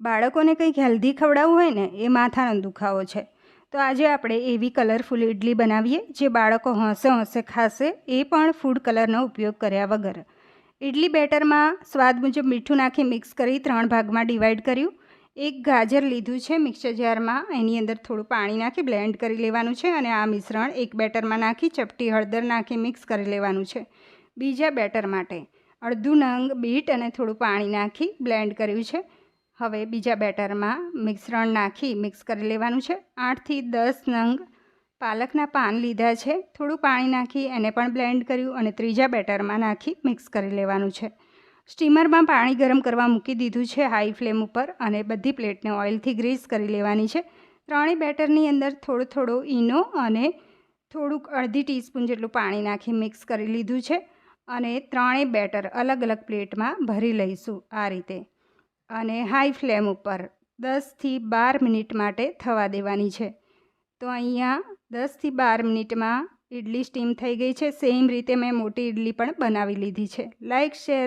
બાળકોને કંઈક હેલ્ધી ખવડાવવું હોય ને, એ માથાનો દુખાવો છે. તો આજે આપણે એવી કલરફુલ ઇડલી બનાવીએ, જે બાળકો હોંશે હોંશે ખાશે, એ પણ ફૂડ કલરનો ઉપયોગ કર્યા વગર. ઇડલી બેટરમાં સ્વાદ મુજબ મીઠું નાખી મિક્સ કરી ત્રણ ભાગમાં ડિવાઈડ કર્યું. એક ગાજર લીધું છે મિક્સર જારમાં એની અંદર થોડું પાણી નાખી બ્લેન્ડ કરી લેવાનું છે અને આ મિશ્રણ એક બેટરમાં નાખી, ચપટી હળદર નાખી મિક્સ કરી લેવાનું છે. બીજા બેટર માટે અડધું નંગ બીટ અને થોડું પાણી નાખી બ્લેન્ડ કર્યું છે. હવે બીજા બેટરમાં મિશ્રણ નાખી મિક્સ કરી લેવાનું છે. આઠથી દસ નંગ પાલકના પાન લીધા છે. થોડું પાણી નાખી એને પણ બ્લેન્ડ કર્યું અને ત્રીજા બેટરમાં નાખી મિક્સ કરી લેવાનું છે. સ્ટીમરમાં પાણી ગરમ કરવા મૂકી દીધું છે હાઈ ફ્લેમ ઉપર અને બધી પ્લેટને ઓઇલથી ગ્રીસ કરી લેવાની છે. ત્રણેય બેટરની અંદર થોડો થોડો ઈનો અને થોડુંક અડધી ટીસ્પૂન જેટલું પાણી નાખી મિક્સ કરી લીધું છે. અને ત્રણેય બેટર અલગ અલગ પ્લેટમાં ભરી લઈશું આ રીતે. અને હાઈ ફ્લેમ ઉપર દસથી બાર મિનિટ માટે થવા દેવાની છે. તો અહીંયા દસથી બાર મિનિટમાં ઇડલી સ્ટીમ થઈ ગઈ છે. સેમ રીતે મેં મોટી ઇડલી પણ બનાવી લીધી છે. Like share